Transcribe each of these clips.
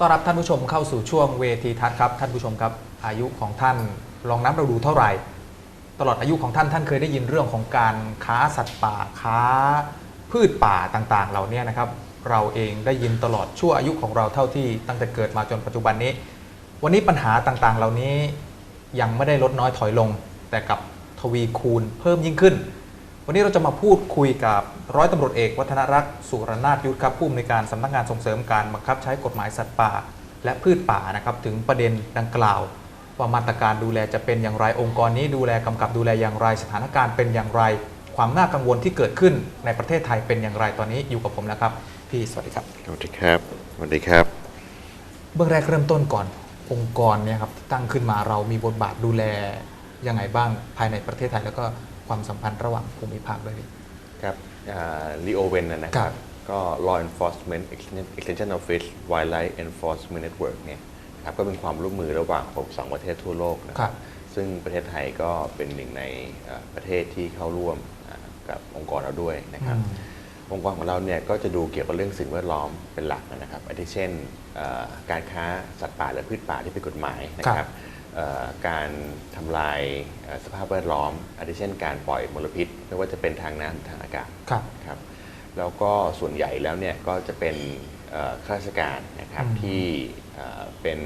ต้อนรับท่านผู้ชมเข้าสู่ช่วงเวทีทัศน์ครับ ท่านผู้ชมครับ อายุของท่านลองนับเราดูเท่าไหร่ ตลอดอายุของท่านท่านเคยได้ยินเรื่องของการค้าสัตว์ป่าค้า พืชป่าต่างๆ เหล่านี้นะครับ เราเองได้ยินตลอดชั่วอายุของเราเท่าที่ตั้งแต่เกิดมาจนปัจจุบันนี้ วันนี้ปัญหาต่างๆ เหล่านี้ยังไม่ได้ลดน้อยถอยลง แต่กับทวีคูณเพิ่มยิ่งขึ้น วันนี้เราจะมาพูดคุยกับร้อยตำรวจเอกวัฒนรักษ์สุรนาถยุทธครับผู้อำนวยการสำนักงานส่งเสริมการบังคับใช้กฎหมายสัตว์ป่า และพืชป่านะครับถึงประเด็นดังกล่าว ว่ามาตรการดูแลจะเป็นอย่างไรองค์กรนี้ดูแลกำกับดูแลอย่างไร สถานการณ์เป็นอย่างไร ความน่ากังวลที่เกิดขึ้นในประเทศไทยเป็นอย่างไรตอนนี้อยู่กับผมแล้วครับ พี่สวัสดีครับสวัสดีครับสวัสดีครับ เบื้องแรกเริ่มต้นก่อนองค์กรเนี่ยครับที่ตั้งขึ้นมาเรามีบทบาทดูแลยังไงบ้างภายในประเทศไทยแล้วก็ ความสัมพันธ์ระหว่างภูมิภาคด้วยพี่ครับลีโอเวนนะคครัรับบก็ Law Enforcement Extension- Extension Office Wildlife Enforcement Network เนี่ยนะครับก็เป็นความร่วมมือระหว่าง62ประเทศทั่วโลกนะคครัรับบซึ่งประเทศไทยก็เป็นหนึ่งในเอ่อประเทศที่เข้าร่วมอ่ากับองค์กรเราด้วยนะครับอืมองค์กรของเราเนี่ยก็จะดูเกี่ยวกับเรื่องสิ่งแวดล้อมเป็นหลักนะครับอาทิเช่นเอ่อการค้าสัตว์ป่าและพืชป่าที่เป็นกฎหมายนะคครัรับบเอ่อ การทำลายเอ่อสภาพแวดล้อมอาทิเช่น การปล่อยมลพิษ ไม่ว่าจะเป็นทางน้ำหรือทางอากาศครับครับแล้วก็ส่วนใหญ่แล้วเนี่ยก็จะเป็นเอ่อข้าราชการนะครับอืมที่เอ่อเป็น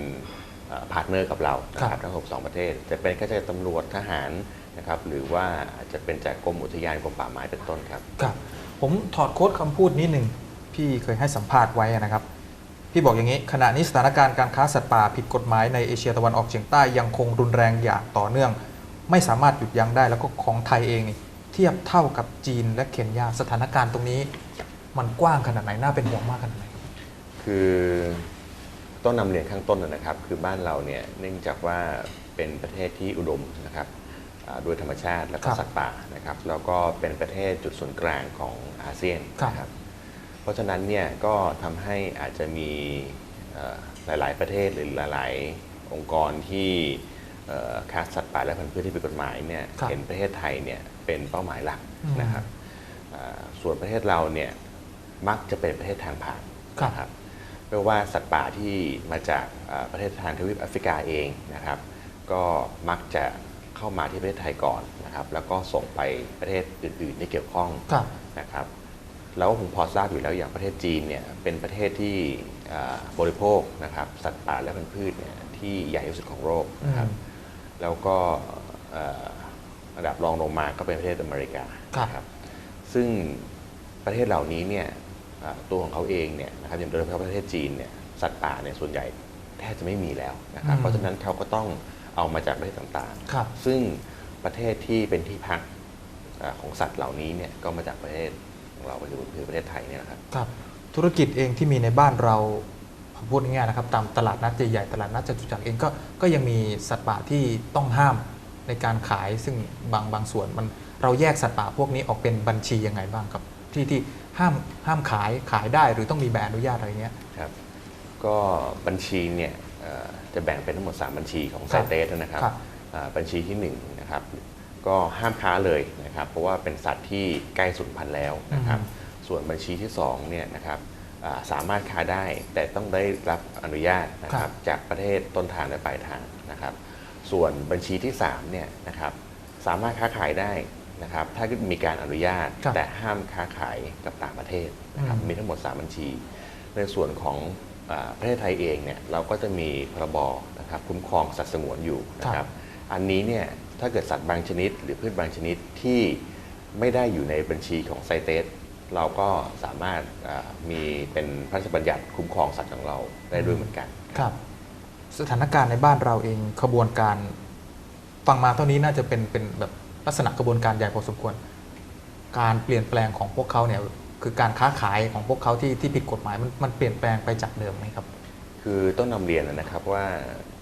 พาร์ทเนอร์กับเรานะคครัรับบทั้ง 62 ประเทศ จะเป็นข้าราชการตำรวจทหารนะครับหรือว่าอาจจะเป็นจากกรมอุทยานกรมป่าไม้เป็นต้นครับครับ ผมถอดโค้ดคำพูดนิดหนึ่งพี่เคยให้สัมภาษณ์ไว้นะครับ พี่บอกอย่างนี้ ขณะนี้สถานการณ์การค้าสัตว์ป่าผิดกฎหมายในเอเชียตะวันออกเฉียงใต้ยังคงรุนแรงอย่างต่อเนื่อง ไม่สามารถหยุดยั้งได้แล้วก็ของไทยเองนี่เทียบเท่ากับจีนและเคนยาสถานการณ์ตรงนี้ มันกว้างขนาดไหนน่าเป็นห่วงมากขนาดไหนคือต้องนำเรียนข้างต้นนะนะครับ คือบ้านเราเนี่ยเนื่องจากว่าเป็นประเทศที่อุดมนะครับอ่าโดยธรรมชาติและก็ครับสัตว์ป่านะครับแล้วก็เป็นประเทศจุดศูนย์กลางของอาเซียนครับนะครับ เพราะฉะนั้นเนี่ยก็ทำให้อาจจะมีเอ่อหลาย ๆ ประเทศหรือหลาย ๆ องค์กรที่เอ่อค้าสัตว์ป่าและพันธุ์พืชที่ผิดกฎหมายเนี่ยครับเห็นประเทศไทยเนี่ยเป็นเป้าหมายหลักอืมนะครับอ่าส่วนประเทศเราเนี่ยมักจะเป็นประเทศทางผ่านครับนะครับไม่ว่าสัตว์ป่าที่มาจากอ่าประเทศทางทวีปแอฟริกาเองนะครับ ก็มักจะเข้ามาที่ประเทศไทยก่อนนะครับ แล้วก็ส่งไปประเทศอื่น ๆ ที่เกี่ยวข้องครับนะครับ แล้วคงพอทราบอยู่แล้วอย่างประเทศจีนเนี่ยเป็นประเทศที่อ่าบริโภคนะครับสัตว์ป่าและพันธุ์พืชเนี่ยที่ใหญ่ที่สุดของโลกนะครับอืมแล้วก็เอ่อระดับรองลงมาก็เป็นประเทศอเมริกาครับนะครับซึ่งประเทศเหล่านี้เนี่ยอ่าตัวของเขาเองเนี่ยนะครับอย่างโดยเฉพาะประเทศจีนเนี่ยสัตว์ป่าเนี่ยส่วนใหญ่แทบจะไม่มีแล้วนะครับอืมเพราะฉะนั้นเขาก็ต้องเอามาจากประเทศต่างๆครับซึ่งประเทศที่เป็นที่พักอ่าของสัตว์เหล่านี้เนี่ยก็มาจากประเทศ ของเราก็คือคือประเทศไทยเนี่ยนะครับครับ ธุรกิจเองที่มีในบ้านเราผมพูดง่ายๆนะครับตามตลาดนัดใหญ่ๆตลาดนัดจตุจักรเองก็ก็ยังมีสัตว์ป่าที่ต้องห้ามในการขายซึ่งบางบางส่วนมันเราแยกสัตว์ป่าพวกนี้ออกเป็นบัญชียังไงบ้างครับ ที่ที่ห้ามห้ามขายขายได้หรือต้องมีใบอนุญาตอะไรเงี้ยครับก็บัญชีเนี่ยเอ่อจะแบ่งเป็นทั้งหมด 3 บัญชีของคไซรับเตสนะครับครับอ่าบัญชีที่1นะครับ ก็ห้ามค้าเลยนะครับ เพราะว่าเป็นสัตว์ที่ใกล้สูญพันธุ์แล้วนะครับ ส่วนบัญชีที่2เนี่ยนะครับอ่าสามารถค้าได้แต่ต้องได้รับอนุญาตนะคครัรับบจากประเทศต้นทางและปลายทางนะครับ ส่วนบัญชีที่3เนี่ยนะครับสามารถค้าขายได้นะครับ ถ้ามีการอนุญาตครับแต่ห้ามค้าขายกับต่างประเทศนะครับอืมมีทั้งหมด 3 บัญชี ในส่วนของอาประเทศไทยเองเนี่ยเราก็จะมีพรบนะครับคุ้มครองสัตว์สงวนอยู่นะครับ อันนี้เนี่ย ถ้าเกิดสัตว์บางชนิด หรือพืชบางชนิดที่ไม่ได้อยู่ในบัญชีของไซเตสเราก็สามารถอ่ามีเป็นพระราชบัญญัติคุ้มครองสัตว์ของเราได้ด้วยเหมือนกัน ครับ สถานการณ์ในบ้านเราเองขบวนการฟังมาเท่านี้น่าจะเป็นเป็นแบบลักษณะกระบวนการใหญ่พอสมควร การเปลี่ยนแปลงของพวกเขาเนี่ยคือการค้าขายของพวกเขาที่ที่ผิดกฎหมายมันมันเปลี่ยนแปลงไปจากเดิมไหมครับ คือต้องนำเรียนนะครับว่า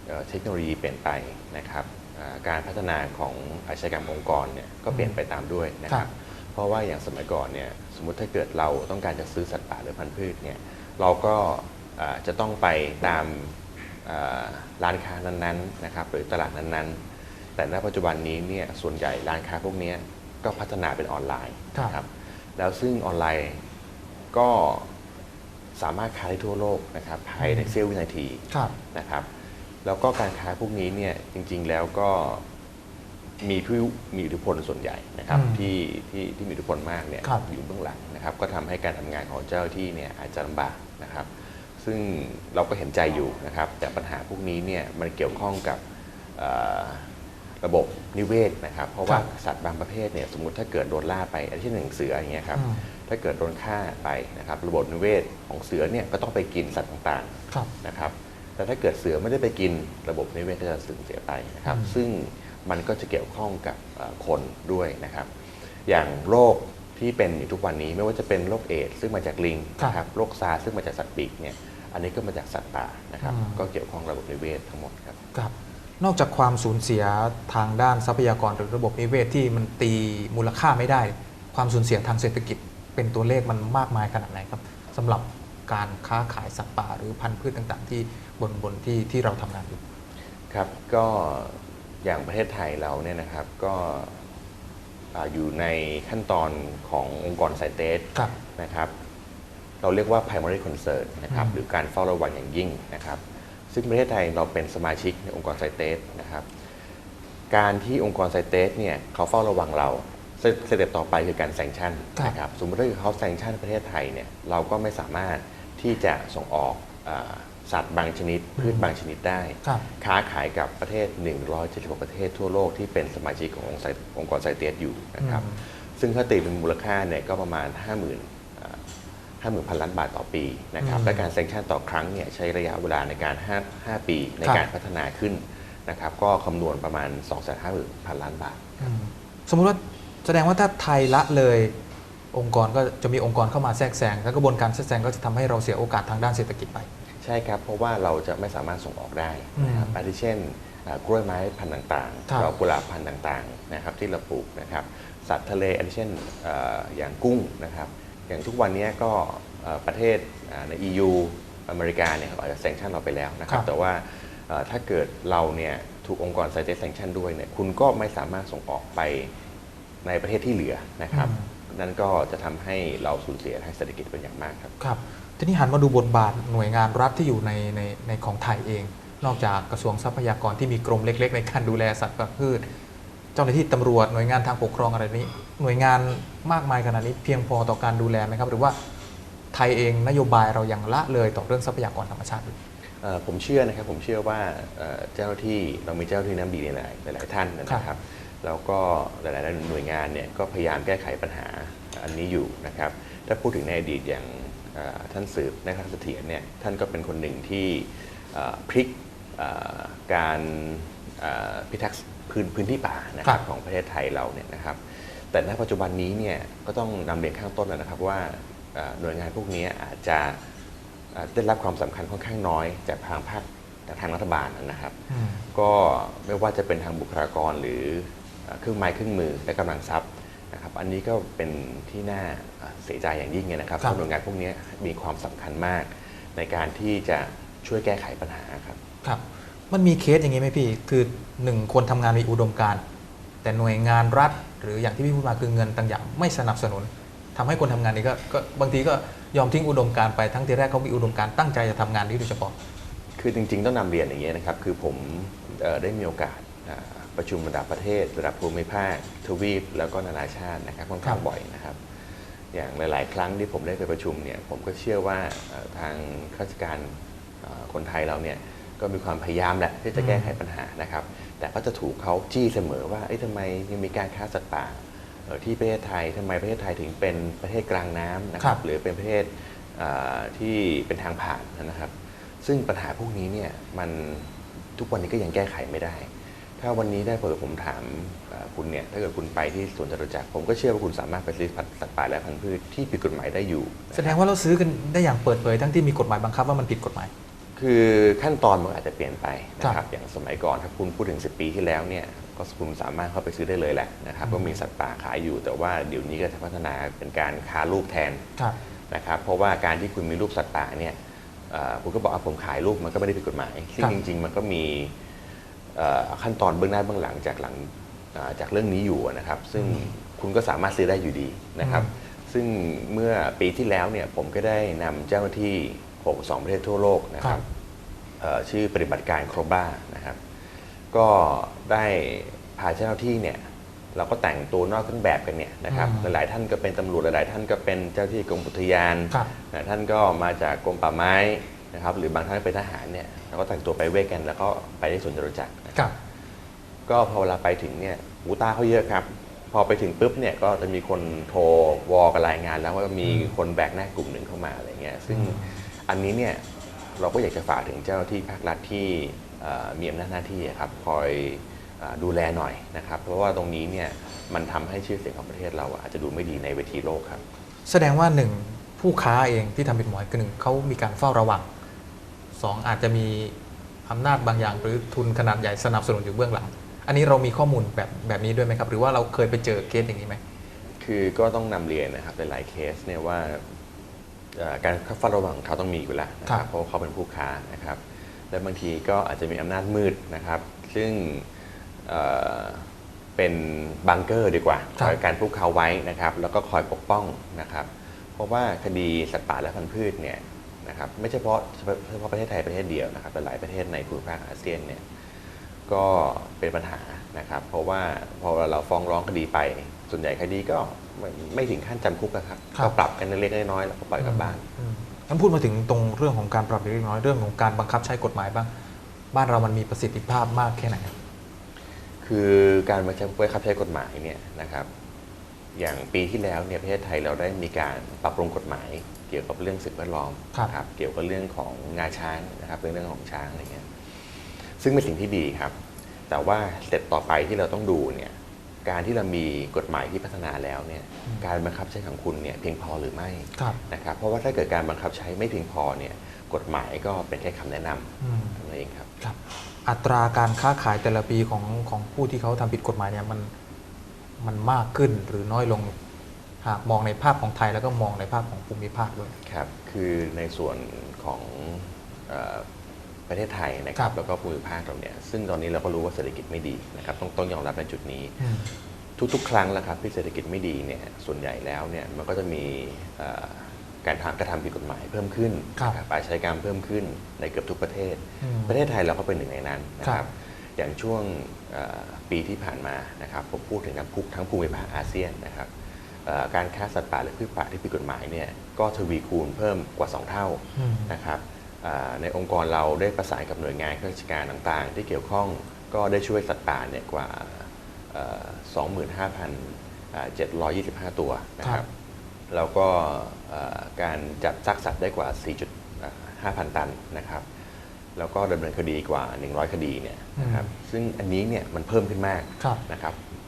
เอ่อเทคโนโลยีเปลี่ยนไปนะครับอ่า การพัฒนาของอาชญากรรมองค์กรเนี่ยก็เปลี่ยนไปตามด้วยนะคครัรับบเพราะว่าอย่างสมัยก่อนเนี่ยสมมุติถ้าเกิดเราต้องการจะซื้อสัตว์ป่าหรือพันธุ์พืชเนี่ยเราก็อ่าจะต้องไปตามอ่าร้านค้านั้นๆนะครับหรือตลาดนั้นๆ แต่ณปัจจุบันนี้เนี่ยส่วนใหญ่ร้านค้าพวกเนี้ยก็พัฒนาเป็นออนไลน์ครับนะครับแล้วซึ่งออนไลน์ก็สามารถค้าได้ทั่วโลกนะครับภายในอืมเสี้ยววินาทีครับนะครับ แล้วก็การค้าพวกนี้เนี่ยจริง ๆ แล้วก็มีผู้มีอิทธิพลส่วนใหญ่นะครับอืมที่ที่ที่มีอิทธิพลมากเนี่ยครับอยู่เบื้องหลังนะครับ ก็ทำให้การทำงานของเจ้าหน้าที่เนี่ยอาจจะลำบากนะครับ ซึ่งเราก็เห็นใจอยู่นะครับ แต่ปัญหาพวกนี้เนี่ยมันเกี่ยวข้องกับเอ่อระบบนิเวศนะครับ เพราะว่าครับสัตว์บางประเภทเนี่ยสมมติถ้าเกิดโดนล่าไปอันที่หนึ่งเสืออย่างเงี้ยครับอืมถ้าเกิดโดนฆ่าไปนะครับ ระบบนิเวศของเสือเนี่ยก็ต้องไปกินสัตว์ต่างๆครับนะครับ แต่ถ้าเกิดเสือไม่ได้ไปกินระบบนิเวศก็จะสูญเสียไปนะครับอืมซึ่งมันก็จะเกี่ยวข้องกับเอ่อคนด้วยนะครับ อย่างโรคที่เป็นอยู่ทุกวันนี้ไม่ว่าจะเป็นโรคเอดส์ซึ่งมาจากลิงนะครับโรคซาร์ซึ่งมาจากสัตว์ปีกเนี่ยอันนี้ก็มาจากสัตว์ป่านะครับอืมก็เกี่ยวข้องระบบนิเวศทั้งหมดครับครับนอกจากความสูญเสียทางด้านทรัพยากรหรือระบบนิเวศที่มันตีมูลค่าไม่ได้ ความสูญเสียทางเศรษฐกิจเป็นตัวเลขมันมากมายขนาดไหนครับสำหรับ การค้าขายสัตว์ป่าหรือพันธุ์พืชต่างๆ ที่บนบนที่ที่เราทำงานอยู่ครับก็อย่างประเทศไทยเราเนี่ยนะครับก็อ่าอยู่ในขั้นตอนขององค์กรไซเตสครับนะครับ เราเรียกว่า primary concern นะครับอืมหรือการเฝ้าระวังอย่างยิ่งนะครับ ซึ่งประเทศไทยเราเป็นสมาชิกในองค์กรไซเตสนะครับ การที่องค์กรไซเตสเนี่ยเขาเฝ้าระวังเราสสเต็ปต่อไปคือการแซงชั่นครับนะครับสมมติถ้าเขาแซงชั่นประเทศไทยเนี่ยเราก็ไม่สามารถ ที่จะส่งออกอาสัตว์บางชนิด พืชบางชนิดได้ครับค้าขายกับประเทศ 176 ประเทศทั่วโลกที่เป็นสมาชิกขององค์ไซองค์กรไซเตสอยู่นะครับอืมซึ่งถ้าตีเป็นมูลค่าเนี่ยก็ประมาณ 50,000อ่า50,000พันล้านบาทต่อปีนะครับอืมและการแซงชั่นต่อครั้งเนี่ยใช้ระยะเวลาในการ 5 5 ปีในครับการพัฒนาขึ้นนะครับก็คำนวณประมาณ 250,000พันล้านบาทอืมสมมุติว่าแสดงว่าถ้าไทยละเลย องค์กรก็จะมีองค์กรเข้ามาแทรกแซงแล้วกระบวนการแทรกแซงก็จะทำให้เราเสียโอกาสทางด้านเศรษฐกิจไป ใช่ครับ เพราะว่าเราจะไม่สามารถส่งออกได้นะครับอืมอาทิเช่นอ่ากล้วยไม้พันธุ์ต่างครับๆดอกกุหลาบพันธุ์ต่างๆนะครับที่เราปลูกนะครับสัตว์ทะเลอาทิเช่นเอ่ออย่างกุ้งนะครับอย่างทุกวันนี้ก็เอ่อประเทศอ่าใน EU อเมริกาเนี่ยเขาอาจจะแซงชั่นเราไปแล้วนะครัครับบแต่ว่าเอ่อถ้าเกิดเราเนี่ยถูกองค์กรไซเตสแซงชั่นด้วยเนี่ยคุณก็ไม่สามารถส่งออกไปในประเทศที่เหลือนะครับ นั่นก็จะทำให้เราสูญเสียทางเศรษฐกิจเป็นอย่างมากครับครับทีนี้หันมาดูบทบาทหน่วยงานรัฐที่อยู่ในในในของไทยเอง นอกจากกระทรวงทรัพยากรที่มีกรมเล็ก ๆ ในการดูแลสัตว์พืชเจ้าหน้าที่ตำรวจหน่วยงานทางปกครองอะไรนี้ หน่วยงานมากมายขนาดนี้เพียงพอต่อการดูแลไหมครับ หรือว่าไทยเองนโยบายเรายังละเลยต่อเรื่องทรัพยากรธรรมชาติอยู่เอ่อผมเชื่อนะครับผมเชื่อว่าเอ่อเจ้าหน้าที่เรามีเจ้าหน้าที่น้ำดีหลายๆหลายๆท่านนะครับ แล้วก็หลายๆหน่วยงานเนี่ยก็พยายามแก้ไขปัญหาอันนี้อยู่นะครับ ถ้าพูดถึงในอดีตอย่างเอ่อท่านสืบนะครับเสถียรเนี่ยท่านก็เป็นคนหนึ่งที่เอ่อพลิกเอ่อการเอ่อพิทักษ์พื้นพื้นที่ป่านะคครัรับบของประเทศไทยเราเนี่ยนะครับ แต่ณปัจจุบันนี้เนี่ยก็ต้องนำเรียนข้างต้นแล้วนะครับว่าเอ่อหน่วยงานพวกนี้อาจจะเอ่อได้รับความสำคัญค่อนข้างน้อยจากทางภาคจากทางรัฐบาลนะครับอืมก็ไม่ว่าจะเป็นทางบุคลากรหรือ เอ่อเครื่องไม้เครื่องมือและกำลังทรัพย์นะครับอันนี้ก็เป็นที่น่าเอ่อเสียใจอย่างยิ่งเลยนะครับครับเพราะหน่วยงานพวกนี้มีความสำคัญมาก ในการที่จะช่วยแก้ไขปัญหาครับครับ มันมีเคสอย่างนี้ไหมพี่ คือหนึ่งคนทำงานมีอุดมการณ์แต่หน่วยงานรัฐ หรืออย่างที่พี่พูดมาคือเงินต่างอย่างไม่สนับสนุนทำให้คนทำงานนี้ก็ก็บางทีก็ยอมทิ้งอุดมการณ์ไปทั้งที่แรกเขามีอุดมการณ์ตั้งใจจะทำงานนี้โดยเฉพาะ คือจริง ๆ ต้องนำเรียนอย่างนี้ยนะครับ คือผมเอ่อได้มีโอกาสอ่า ประชุมระดับประเทศ ระดับภูมิภาค ทวีป แล้วก็นานาชาตินะครับค่อนข้างครับบ่อยนะครับ อย่างหลาย ๆ ครั้งที่ผมได้ไปประชุมเนี่ยผมก็เชื่อว่าเอ่อทางข้าราชการเอ่อคนไทยเราเนี่ยก็มีความพยายามแหละที่จะแก้ไขปัญหานะครับ แต่ก็จะถูกเขาจี้เสมอว่าเอ้ยทำไมยังมีการค้าสัตว์ป่าเอ่อที่ประเทศไทยทำไมประเทศไทยถึงเป็นประเทศกลางน้ำนะคครัรับ บ หรือเป็นประเทศเอ่อที่เป็นทางผ่านนะครับ ซึ่งปัญหาพวกนี้เนี่ยมันทุกวันนี้ก็ยังแก้ไขไม่ได้ ถ้าวันนี้ได้เปิดผมถามเอ่อคุณเนี่ยถ้าเกิดคุณไปที่สวนจตุจักรผมก็เชื่อว่าคุณสามารถไปซื้อสัตว์ป่าและพันธุ์พืชที่ผิดกฎหมายได้อยู่ แสดงว่าเราซื้อกันได้อย่างเปิดเผยทั้งที่มีกฎหมายบังคับว่ามันผิดกฎหมาย คือขั้นตอนมันอาจจะเปลี่ยนไปนะคครัรับบอย่างสมัยก่อนถ้าคุณพูดถึง 10 ปีที่แล้วเนี่ยก็คุณสามารถเข้าไปซื้อได้เลยแหละนะครับอืมก็มีสัตว์ป่าขายอยู่ แต่ว่าเดี๋ยวนี้ก็จะพัฒนาเป็นการค้าลูกแทนครับนะครับเพราะว่าการที่คุณมีรูปสัตว์ป่าเนี่ยเอ่อคุณก็บอกว่าผมขายรูปมันก็ไม่ได้ผิดกฎหมายซึ่งครับจริง ๆ มันก็มีเอ่อ ขั้นตอนเบื้องหน้าเบื้องหลังจากหลังเอ่อจากเรื่องนี้อยู่นะครับ ซึ่งคุณก็สามารถซื้อได้อยู่ดีนะครับอืซึ่งเมื่อปีที่แล้วเนี่ยผมก็ได้นำเจ้าหน้าที่ 62 ประเทศทั่วโลกนะคครัรับบเอ่อชื่อปฏิบัติการโครบ้านะครับ ก็ได้พาเจ้าหน้าที่เนี่ยเราก็แต่งตัวนอกเครื่องแบบกันเนี่ยนะครับอืมหลายๆท่านก็เป็นตำรวจหลายๆท่านก็เป็นเจ้าหน้าที่กรมอุทยานครับนะท่านก็มาจากกรมป่าไม้นะครับหรือบางท่านเป็นทหารเนี่ยเราก็แต่งตัวไปเวกกัน แล้วก็ไปที่สวนจตุจักรนะ ครับก็พอเวลาไปถึงเนี่ยหูตาเขาเยอะครับ พอไปถึงปุ๊บเนี่ยก็จะมีคนโทรวอลกันรายงาน แล้วว่ามีอืมคนแบกหน้ากลุ่มหนึ่งเข้ามาอะไรเงี้ยซึ่งอืมอันนี้เนี่ยเราก็อยากจะฝากถึงเจ้าหน้าที่ภาครัฐที่เอ่อมีอำนาจหน้าที่อะครับคอยเอ่อดูแลหน่อยนะครับ เพราะว่าตรงนี้เนี่ยมันทำให้ชื่อเสียงของประเทศเราอาจจะดูไม่ดีในเวทีโลกครับ แสดงว่าหนึ่งผู้ค้าเองที่ทำผิดหมายคือหนึ่งเขามีการเฝ้าระวังสองอาจจะมี อำนาจบางอย่าง หรือทุนขนาดใหญ่สนับสนุนอยู่เบื้องหลัง อันนี้เรามีข้อมูลแบบแบบนี้ด้วยไหมครับ หรือว่าเราเคยไปเจอเคสอย่างนี้ไหมคือก็ต้องนำเรียนนะครับหลายๆเคสเนี่ยว่าเอ่อการเฝ้าระวังของเขาต้องมีอยู่แล้วนะคครัรับบเพราะว่าเขาเป็นผู้ค้านะครับ และบางทีก็อาจจะมีอำนาจมืดนะครับ ซึ่งเอ่อเป็นบังเกอร์ดีกว่าครับคอยการพวกเขาไว้นะครับ แล้วก็คอยปกป้องนะครับ เพราะว่าคดีสัตว์ป่าและพันธุ์พืชเนี่ย นะครับไม่ใช่เฉพาะเฉพาะประเทศไทยประเทศเดียวนะครับแต่หลายประเทศในภูมิภาคอาเซียนเนี่ยก็เป็นปัญหานะครับ เพราะว่าพอเราฟ้องร้องคดีไป ส่วนใหญ่คดีก็ไม่ไม่ถึงขั้นจำคุกนะครับครับก็ปรับกันเล็กๆน้อยๆแล้วก็ปล่อยกลับบ้านอืมงั้นพูดมาถึงตรงเรื่องของการปรับเล็กน้อยเรื่องของการบังคับใช้กฎหมายบ้าง บ้านเรามันมีประสิทธิภาพมากแค่ไหนครับคือการบังคับใช้กฎหมายเนี่ยนะครับ อย่างปีที่แล้วเนี่ยประเทศไทยเราได้มีการปรับปรุงกฎหมาย เกี่ยวกับเรื่องสิ่งแวดล้อมครับนะครับเกี่ยวกับเรื่องของงาช้างนะครับเรื่องเรื่องของช้างอะไรเงี้ยซึ่งเป็นสิ่งที่ดีครับ แต่ว่าสเต็ปต่อไปที่เราต้องดูเนี่ยการที่เรามีกฎหมายที่พัฒนาแล้วเนี่ยการบังคับใช้ของคุณเนี่ยเพียงพอหรือไม่ครับนะครับเพราะว่าถ้าเกิดการบังคับใช้ไม่เพียงพอเนี่ยกฎหมายก็เป็นแค่คำแนะนอืมำเท่านั้นเองครับ ครับ อัตราการค้าขายแต่ละปีของของผู้ที่เขาทำผิดกฎหมายเนี่ยมันมันมากขึ้นหรือน้อยลง หากมองในภาพของไทยแล้วก็มองในภาพของภูมิภาคด้วยครับ คือในส่วนของเออประเทศไทยนะคครัรับบแล้วก็ภูมิภาคเราเนี่ยซึ่งตอนนี้เราก็รู้ว่าเศรษฐกิจไม่ดีนะครับต้องต้องยอมรับในจุดนี้อืมทุกๆ ครั้งแล้วครับที่เศรษฐกิจไม่ดีเนี่ยส่วนใหญ่แล้วเนี่ยมันก็จะมีเอ่อการทำกระทำผิดกฎหมายเพิ่มขึ้นครับนะครับอาชญากรรมเพิ่มขึ้นในเกือบทุกประเทศอืมประเทศไทยเราก็เป็นหนึ่งในนั้นนะคครัรับบอย่างช่วงเอ่อปีที่ผ่านมานะครับผมพูดถึงทั้งภูทั้งภูมิภาคอาเซียนนะครับเอ่อ การค้าสัตว์ป่าหรือพืชป่าที่ผิดกฎหมายเนี่ยก็ทวีคูณเพิ่มกว่า 2 เท่าอืมนะครับอ่าในองค์กรเราได้ประสานกับหน่วยงานข้าราชการต่างๆ ที่เกี่ยวข้องก็ได้ช่วยสัตว์ป่าเนี่ยกว่าเอ่อ25,725 ตัวนะคครัรับบแล้วก็เอ่อการจับซากสัตว์ได้กว่า 4.5,000 ตันนะครับแล้วก็ดำเนินคดีกว่า 100 คดีเนี่ยนะครับซึ่งอันนี้เนี่ยมันเพิ่มขึ้นมากครับนะครับว่า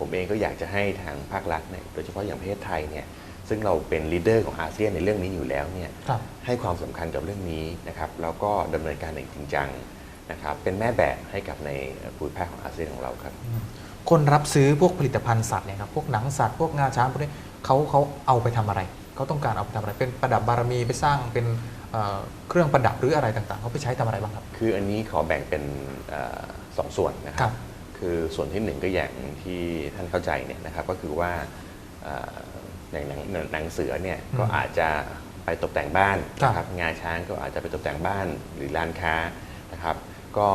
ผมเองก็อยากจะให้ทางภาครัฐเนี่ยโดยเฉพาะอย่างประเทศไทยเนี่ยซึ่งเราเป็นลีดเดอร์ของอาเซียนในเรื่องนี้อยู่แล้วเนี่ยครับให้ความสำคัญกับเรื่องนี้นะครับแล้วก็ดำเนินการอย่างจริงจังนะครับเป็นแม่แบบให้กับในภูมิภาคของอาเซียนของเราครับ คนรับซื้อพวกผลิตภัณฑ์สัตว์เนี่ยครับพวกหนังสัตว์พวกงาช้างพวกนี้เขาเขาเอาไปทำอะไรเขาต้องการเอาไปทำอะไรเป็นประดับบารมีไปสร้างเป็นเอ่อเครื่องประดับหรืออะไรต่างๆเขาไปใช้ทำอะไรบ้างครับ คืออันนี้ขอแบ่งเป็นเออสองส่วนนะคครัรับบ คือส่วนที่หนึ่งก็อย่างที่ท่านเข้าใจเนี่ยนะครับก็คือว่าเอ่ออย่างหนังหนังเสือเนี่ยอืมก็อาจจะไปตกแต่งบ้านครับนะครับงาช้างก็อาจจะไปตกแต่งบ้านหรือร้านค้านะครับ ก็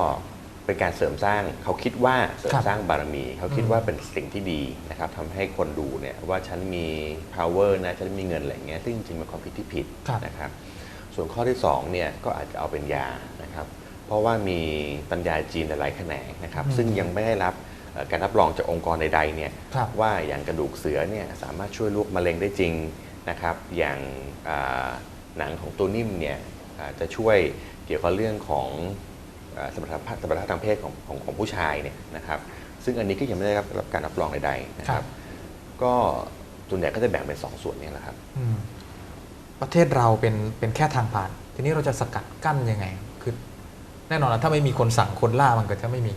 เป็นการเสริมสร้างเขาคิดว่าเสริมสร้างบารมี เขาคิดว่าเป็นสิ่งที่ดีนะครับทำให้คนดูเนี่ยว่าฉันมี power นะฉันมีเงินอะไรอย่างเงี้ยซึ่งจริงๆเป็นความคิดที่ผิดครับนะครับ ส่วนข้อที่2เนี่ยก็อาจจะเอาเป็นยานะครับ เพราะว่ามีปัญญาจีนหลายๆแขนงนะครับอืมซึ่งยังไม่ได้รับเอ่อการรับรองจากองค์กรใดๆเนี่ยครับว่าอย่างกระดูกเสือเนี่ยสามารถช่วยลวกมะเร็งได้จริงนะครับอย่างอ่าหนังของตัวนิ่มเนี่ยอ่าจะช่วยเกี่ยวกับเรื่องของอ่าสมรรถภาพสมรรถภาพทางเพศของของของผู้ชายเนี่ยนะครับซึ่งอันนี้ก็ยังไม่ได้รับรับการรับรองใดๆนะคครัรับบก็ส่วนใหญ่ก็จะแบ่งเป็นสองส่วนเนี้แหละครับอืมประเทศเราเป็นเป็นแค่ทางผ่าน ทีนี้เราจะสกัดกั้นยังไงคือ แน่นอนนะถ้าไม่มีคนสั่งคนล่ามันก็จะไม่มี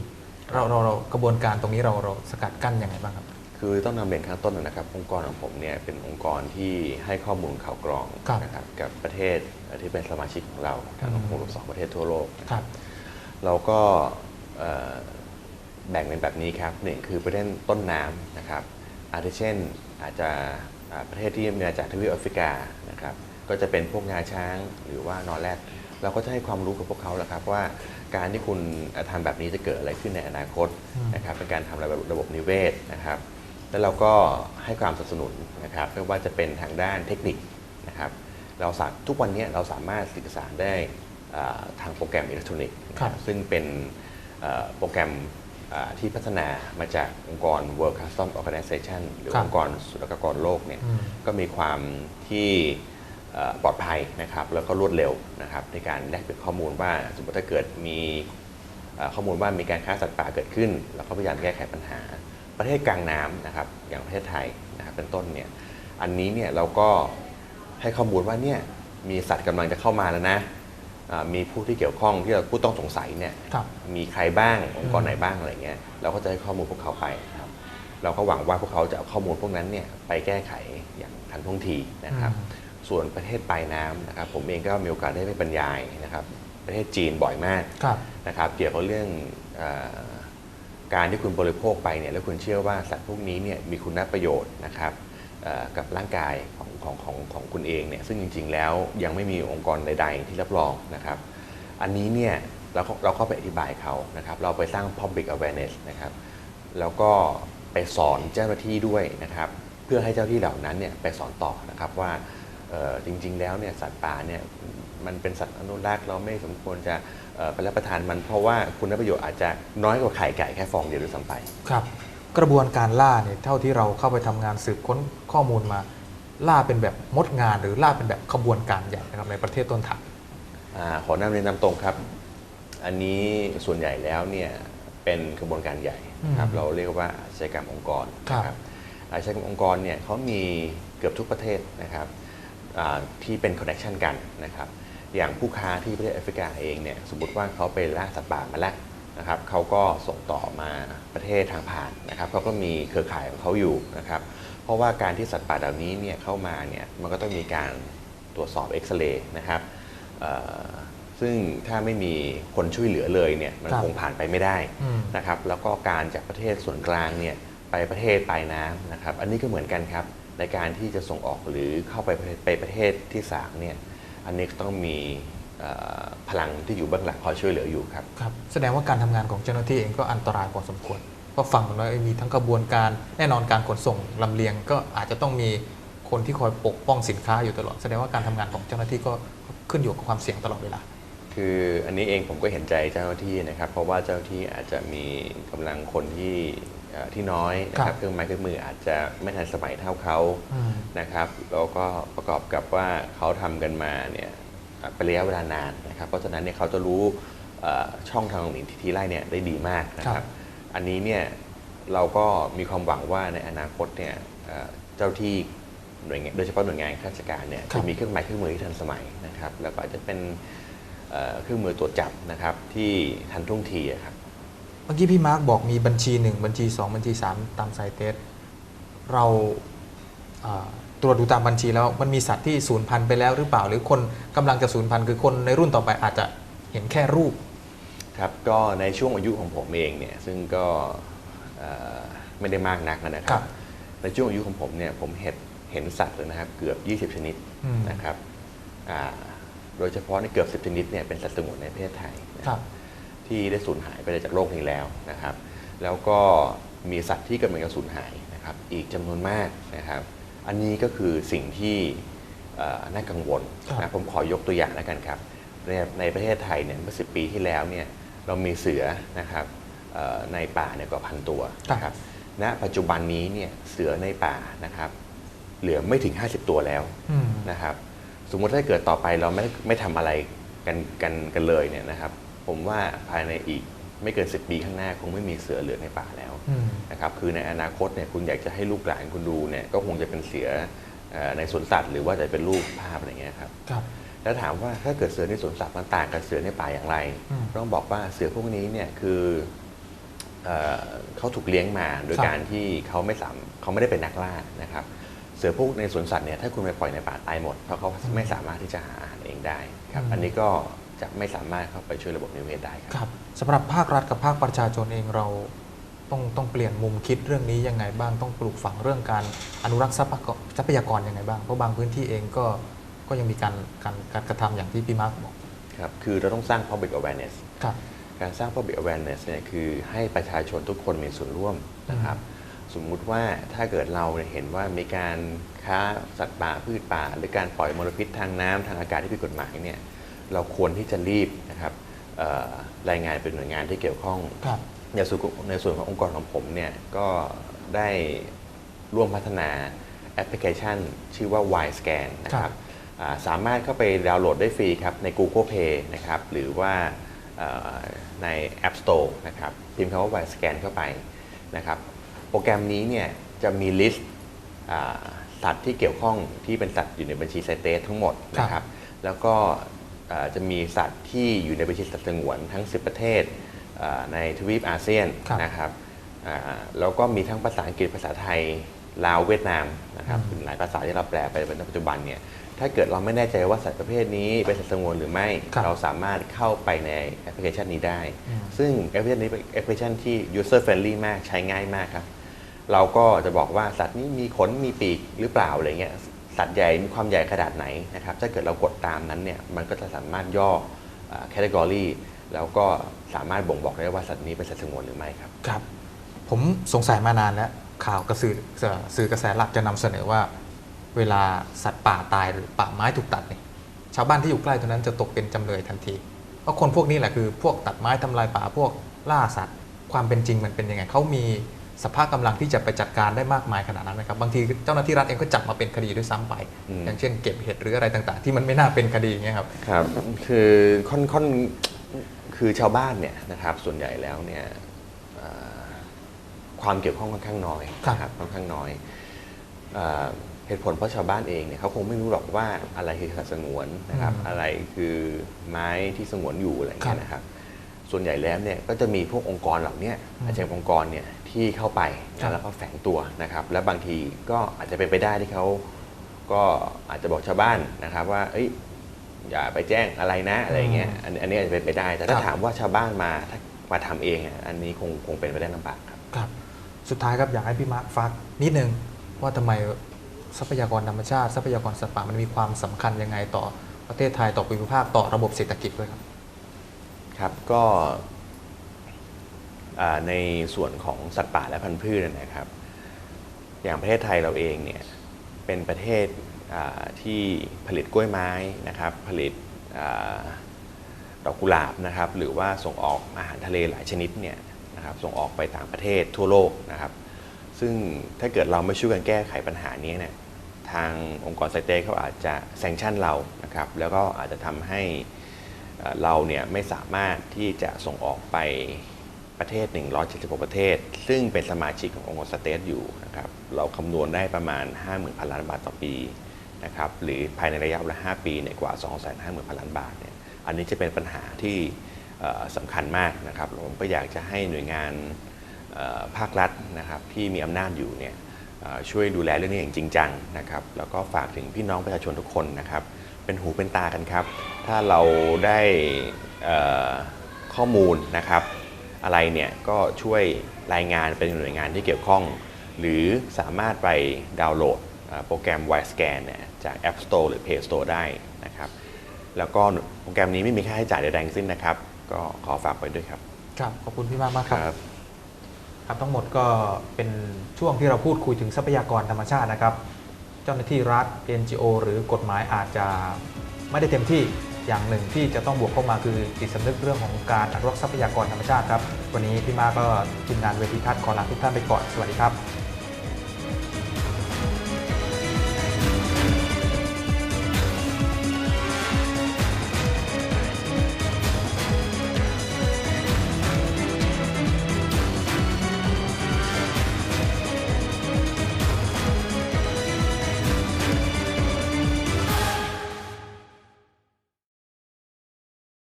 เราเราเรากระบวนการตรงนี้เราเราสกัดกั้นยังไงบ้างครับ คือต้องนำเรียนข้างต้นนะครับองค์กรของผมเนี่ยเป็นองค์กรที่ให้ข้อมูลข่าวกรองครับนะครับกับประเทศที่เป็นสมาชิกของเราทั้งอืม62ประเทศทั่วโลกครับเราก็เอ่อแบ่งเป็นแบบนี้ครับหนึ่งคือประเด็นต้นน้ำนะครับอาทิเช่นอาจจะอ่าประเทศที่มาจากทวีปแอฟริกานะครับก็จะเป็นพวกงาช้างหรือว่านอแรด เราก็จะให้ความรู้กับพวกเขาแหละครับว่าการที่คุณทำแบบนี้จะเกิดอะไรขึ้นในอนาคตอืมนะครับเป็นการทำระบบระบบนิเวศนะครับ แล้วเราก็ให้ความสนับสนุนนะครับไม่ว่าจะเป็นทางด้านเทคนิคนะครับ เราสาทุกวันนี้เราสามารถสื่อสารได้อ่าทางโปรแกรมอิเล็กทรอนิกส์นะคครัรับบซึ่งเป็นเอ่อโปรแกรมอ่าที่พัฒนามาจากองค์กร World Customs Organization หรือครับองค์กรศุลกากรโลกเนี่ยอืมก็มีความที่เอ่อ ปลอดภัยนะครับแล้วก็รวดเร็วนะครับในการแลกเปลี่ยนข้อมูลว่าสมมติถ้าเกิดมีเอ่อข้อมูลว่ามีการค้าสัตว์ป่าเกิดขึ้น เราก็พยายามแก้ไขปัญหา ประเทศกลางน้ำนะครับอย่างประเทศไทยนะครับเป็นต้นเนี่ยอันนี้เนี่ยเราก็ให้ข้อมูลว่าเนี่ยมีสัตว์กำลังจะเข้ามาแล้วนะอ่ามีผู้ที่เกี่ยวข้องที่เราผู้ต้องสงสัยเนี่ยครับมีใครบ้างองค์กรอืมไหนบ้างอะไรเงี้ยเราก็จะให้ข้อมูลพวกเขาไปครับเราก็หวังว่าพวกเขาจะเอาข้อมูลพวกนั้นเนี่ยไปแก้ไขอย่างทันท่วงทีนะครับอืม ส่วนประเทศปลายน้ำนะครับผมเองก็มีโอกาสได้ไปบรรยายนะครับประเทศจีนบ่อยมากครับนะครับเกี่ยวกับเรื่องเออการที่คุณบริโภคไปเนี่ยแล้วคุณเชื่อว่าสัตว์พวกนี้เนี่ยมีคุณประโยชน์นะครับเอ่อกับร่างกายของของของของคุณเองเนี่ยซึ่งจริง ๆ แล้วยังไม่มีองค์กรใด ๆ ที่รับรองนะครับ อันนี้เนี่ยเราก็เราก็ไปอธิบายเขานะครับเราไปสร้าง public awareness นะครับแล้วก็ไปสอนเจ้าหน้าที่ด้วยนะครับ เพื่อให้เจ้าหน้าที่เหล่านั้นเนี่ยไปสอนต่อนะครับว่าเอ่อ จริง ๆ แล้วเนี่ยสัตว์ป่าเนี่ยมันเป็นสัตว์อนุรักษ์เราไม่สมควรจะเอ่อไปรับประทานมัน เพราะว่าคุณประโยชน์อาจจะน้อยกว่าไข่ไก่แค่ฟองเดียวด้วยซ้ำไปครับ กระบวนการล่าเนี่ยเท่าที่เราเข้าไปทำงานสืบค้นข้อมูลมา ล่าเป็นแบบมดงานหรือล่าเป็นแบบขบวนการใหญ่นะครับในประเทศต้นทางอาขอนำเรียนนำตรงครับ อันนี้ส่วนใหญ่แล้วเนี่ยเป็นกระบวนการใหญ่นะครับอืมเราเรียกว่าอาชญากรรมองค์กรครับนะครับอาชญากรรมองค์กรเนี่ยเขามีเกือบทุกประเทศนะครับอ่า ที่เป็นคอนเนคชันกันนะครับอย่างผู้ค้าที่ประเทศแอฟริกาเองเนี่ยสมมติว่าเขาไปล่าสัตว์ป่ามาแล้วนะครับเขาก็ส่งต่อมาประเทศทางผ่านนะครับเขาก็มีเครือข่ายของเขาอยู่นะครับเพราะว่าการที่สัตว์ป่าเหล่านี้เนี่ยเข้ามาเนี่ยมันก็ต้องมีการตรวจสอบเอ็กซเรย์นะครับเอ่อซึ่งถ้าไม่มีคนช่วยเหลือเลยเนี่ยมันครับคงผ่านไปไม่ได้อืมนะครับแล้วก็การจากประเทศส่วนกลางเนี่ยไปประเทศปลายน้ำนะครับอันนี้ก็เหมือนกันครับ ในการที่จะส่งออกหรือเข้าไปประเทศไปประเทศที่สามเนี่ยอันนี้ก็ต้องมีเอ่อพลังที่อยู่เบื้องหลังคอยช่วยเหลืออยู่ครับครับ แสดงว่าการทำงานของเจ้าหน้าที่เองก็อันตรายพอสมควรเพราะฟังมาแล้วมีทั้งกระบวนการแน่นอนการขนส่งลำเลียงก็อาจจะต้องมีคนที่คอยปกป้องสินค้าอยู่ตลอด แสดงว่าการทำงานของเจ้าหน้าที่ก็ขึ้นอยู่กับความเสี่ยงตลอดเวลา คืออันนี้เองผมก็เห็นใจเจ้าหน้าที่นะครับ เพราะว่าเจ้าหน้าที่อาจจะมีกำลังคนที่เอ่อ ที่น้อยนะคครัรับบเครื่องไม้เครื่องมืออาจจะไม่ทันสมัยเท่าเขาอืมนะครับแล้วก็ประกอบกับว่าเขาทำกันมาเนี่ยเป็นระยะเวลานานนะครับ เพราะฉะนั้นเนี่ยเขาจะรู้เอ่อช่องทางหนีทีทีไล่เนี่ยได้ดีมากนะคครัรับบอันนี้เนี่ยเราก็มีความหวังว่าในอนาคตเนี่ยเอ่อเจ้าที่หน่วยงานโดยเฉพาะหน่วยงานข้าราชการเนี่ยจะมีเครื่องไม้เครื่องมือที่ทันสมัยนะครับ แล้วก็อาจจะเป็นเอ่อเครื่องมือตรวจจับนะครับที่ทันท่วงทีอะครับ เมื่อกี้พี่มาร์กบอกมีบัญชี 1 บัญชี 2 บัญชี 3 ตามไซเตสเราอ่าตรวจดูตามบัญชีแล้วมันมีสัตว์ที่สูญพันธุ์ไปแล้วหรือเปล่า หรือคนกำลังจะสูญพันธุ์คือคนในรุ่นต่อไปอาจจะเห็นแค่รูปครับก็ในช่วงอายุของผมเองเนี่ยซึ่งก็เอ่อไม่ได้มากนักนะคครัรับบในช่วงอายุของผมเนี่ยผมเห็นเห็นสัตว์เลยนะครับเกือบ 20 ชนิดอืมนะครับอ่าโดยเฉพาะในเกือบ 10 ชนิดเนี่ยเป็นสัตว์สงวนในประเทศไทยนะครับ ที่ได้สูญหายไปจากโลกนี้แล้วนะครับ แล้วก็มีสัตว์ที่กำลังจะสูญหายนะครับ อีกจำนวนมากนะครับ อันนี้ก็คือสิ่งที่เอ่อน่ากังวลครับนะผมขอยกตัวอย่างแล้วกันครับ ในในประเทศไทยเนี่ยเมื่อสิปีที่แล้วเนี่ยเรามีเสือนะครับเอ่อในป่าเนี่ยกว่าพันตัวนะครับณปัจจุบันนี้เนี่ยเสือในป่านะครับ เหลือไม่ถึง 50 ตัวแล้วอืมนะครับ สมมุติถ้าเกิดต่อไปเราไม่ไม่ทำอะไรกันกันกันเลยเนี่ยนะครับ ผมว่าภายในอีกไม่เกิน 10 ปีข้างหน้าคงไม่มีเสือเหลือในป่าแล้วอืมนะครับคือในอนาคตเนี่ยคุณอยากจะให้ลูกหลานคุณดูเนี่ยก็คงจะเป็นเสือเอ่อในสวนสัตว์หรือว่าจะเป็นรูปภาพอะไรเงี้ยครับครับ แล้วถามว่าถ้าเกิดเสือในสวนสัตว์มันต่างกับเสือในป่าอย่างไรอืมต้องบอกว่าเสือพวกนี้เนี่ยคือเอ่อเขาถูกเลี้ยงมาโดยครับการที่เขาไม่สามเขาไม่ได้เป็นนักล่านะครับ เสือพวกในสวนสัตว์เนี่ยถ้าคุณไปปล่อยในป่าตายหมดเพราะเขาไม่สามารถที่จะหาอาหารเองได้ครับอืมอันนี้ก็ จะไม่สามารถเข้าไปช่วยระบบนิเวศได้ครับครับสำหรับภาครัฐกับภาคประชาชนเองเราต้องต้องเปลี่ยนมุมคิดเรื่องนี้ยังไงบ้างต้องปลูกฝังเรื่องการอนุรักษ์ทรัพยากรทรัพยากรยังไงบ้างเพราะบางพื้นที่เองก็ก็ยังมีการการการกระทำอย่างที่พี่มาร์คบอกครับคือเราต้องสร้าง public awareness ครับการสร้าง public awareness เนี่ยคือให้ประชาชนทุกคนมีส่วนร่วมนะครับสมมุติว่าถ้าเกิดเราเนี่ยเห็นว่ามีการค้าสัตว์ป่าพืชป่า หรือการปล่อยมลพิษทางน้ำทางอากาศที่ผิดกฎหมายเนี่ย เราควรที่จะรีบนะครับเอ่อรายงานเป็นหน่วยงานที่เกี่ยวข้องครับในส่วนในส่วนขององค์กรของผมเนี่ยก็ได้ร่วมพัฒนาแอปพลิเคชัน ชื่อว่า Y Scan นะคครัรับบอ่าสามารถเข้าไปดาวน์โหลดได้ฟรีครับใน Google Play นะครับหรือว่าเอ่อใน App Store นะครับพิมพ์คำว่า Y Scan เข้าไปนะครับโปรแกรมนี้เนี่ยจะมีลิสต์อ่าสัตว์ที่เกี่ยวข้องที่เป็นสัตว์อยู่ในบัญชีไซเตสทั้งหมดนะครับแล้วก็อ่า จะมีสัตว์ที่อยู่ในบัญชีสัตว์สงวนทั้ง 10 ประเทศอ่าในทวีปอาเซียนครับนะครับอ่าแล้วก็มีทั้งภาษาอังกฤษภาษาไทยลาวเวียดนามนะครับอืมเป็นหลายภาษาที่เราแปลไปในปัจจุบันเนี่ยถ้าเกิดเราไม่แน่ใจว่าสัตว์ประเภทนี้เป็นสัตว์สงวนหรือไม่ครับเราสามารถเข้าไปในแอปพลิเคชันนี้ได้อืมซึ่งแอปพลิเคชันนี้เป็นแอปพลิเคชันที่ user friendly มากใช้ง่ายมากครับ เราก็จะบอกว่าสัตว์นี้มีขนมีปีกหรือเปล่าอะไรเงี้ยสั ตว์ใหญ่มีความใหญ่ขนาดไหนนะครับถ้าเกิดเรากดตามนั้นเนี่ยมันก็จะสามารถย่อแคตตากรีแล้วก็สามารถบ่งบอกได้ว่าสัตว์นี้เป็นสัตว์สงวนหรือไม่ครับครับ ผมสงสัยมานานแล้วข่าวกระสือสื่อกระแสหลักจะนำเสนอว่า เวลาสัตว์ป่าตายหรือป่าไม้ถูกตัดเนี่ยชาวบ้านที่อยู่ใกล้ตรงนั้นจะตกเป็นจำเลยทันทีเพราะคนพวกนี้แหละคือ พวกตัดไม้ทำลายป่าพวกล่าสัตว์ ความเป็นจริงมันเป็นยังไงเขามี สภาพกำลังที่จะไปจัดการได้มากมายขนาดนั้นไหมครับบางทีเจ้าหน้าที่รัฐเองก็จับมาเป็นคดีด้วยซ้ำไปอืมอย่างเช่นเก็บเห็ดหรืออะไรต่างๆ ที่มันไม่น่าเป็นคดีอย่างเงี้ยครับครับ คือค่อนค่อนคือชาวบ้านเนี่ยนะครับส่วนใหญ่แล้วเนี่ยเอ่อความเกี่ยวข้องค่อนข้างน้อยครับนะครับค่อนข้างน้อยเอ่อเหตุผลเพราะชาวบ้านเองเนี่ยเขาคงไม่รู้หรอกว่าอะไรคือสัตว์สงวนนะครับอืมอะไรคือไม้ที่สงวนอยู่อะไรอย่างเงี้ครับยนะครับ ส่วนใหญ่แล้วเนี่ยก็จะมีพวกองค์กรเหล่าเนี้ยอืมอาชญากรองค์กรเนี่ย ที่เข้าไปครับแล้วก็แฝงตัวนะครับ และบางทีก็อาจจะเป็นไปได้ที่เขาก็อาจจะบอกชาวบ้านนะครับ ว่าเอ้ยอย่าไปแจ้งอะไรนะอะไรอย่างเงี้ยอันอันนี้อาจจะเป็นไปได้ แต่ถ้าครับถามว่าชาวบ้านมาถ้ามาทำเองอะอันนี้คงคงเป็นไปได้ลำบากครับครับ สุดท้ายครับอยากให้พี่มาร์คฟักนิดนึงว่าทำไมทรัพยากรธรรมชาติทรัพยากรสัตว์ป่ามันมีความสำคัญยังไงต่อประเทศไทยต่อภูมิภาคต่อระบบเศรษฐกิจด้วยครับ ครับก็อ่า ในส่วนของสัตว์ป่าและพันธุ์พืชนะครับ อย่างประเทศไทยเราเองเนี่ยเป็นประเทศที่ผลิตกล้วยไม้นะครับ ผลิตอดอกกุหลาบนะครับ หรือว่าส่งออกอาหารทะเลหลายชนิดเนี่ยนะครับส่งออกไปต่างประเทศทั่วโลกนะครับ ซึ่งถ้าเกิดเราไม่ช่วยกันแก้ไขปัญหานี้เนี่ยทางองค์กรไซเตเขาอาจจะแซงชั่นเรานะครับ แล้วก็อาจจะทำให้เราเนี่ยไม่สามารถที่จะส่งออกไป ประเทศ 176 ประเทศ ซึ่งเป็นสมาชิกขององค์กรสเตทอยู่นะครับเราคำนวณได้ประมาณ 50,000พันล้านบาทต่อปีนะครับหรือภายในระยะเวลา 5 ปีเนี่ยกว่า 250,000พันล้านบาทเนี่ยอันนี้จะเป็นปัญหาที่สำคัญมากนะครับผมก็อยากจะให้หน่วยงานภาครัฐนะครับที่มีอำนาจอยู่เนี่ยช่วยดูแลเรื่องนี้อย่างจริงจังนะครับแล้วก็ฝากถึงพี่น้องประชาชนทุกคนนะครับเป็นหูเป็นตากันครับ ถ้าเราได้ข้อมูลนะครับ อะไรเนี่ยก็ช่วยรายงานเป็นหน่วยงานที่เกี่ยวข้อง หรือสามารถไปดาวน์โหลดเอ่อโปรแกรม Y Scan เนี่ยจาก App Store หรือ Play Store ได้นะครับ แล้วก็โปรแกรมนี้ไม่มีค่าใช้จ่ายใดๆทั้งสิ้นนะครับ ก็ขอฝากไว้ด้วยครับ ครับ ขอบคุณพี่มากมากๆครับครับครับทั้งหมดก็เป็นช่วงที่เราพูดคุยถึงทรัพยากรธรรมชาตินะครับ เจ้าหน้าที่รัฐ NGO หรือกฎหมายอาจจะไม่ได้เต็มที่ อย่างหนึ่งที่จะต้องบวกเข้ามาคือจิตสำนึกเรื่องของการอนุรักษ์ทรัพยากรธรรมชาติครับ วันนี้พี่มาก็ทีมงานเวทีทัศน์ขอลาทุกท่านไปก่อน สวัสดีครับ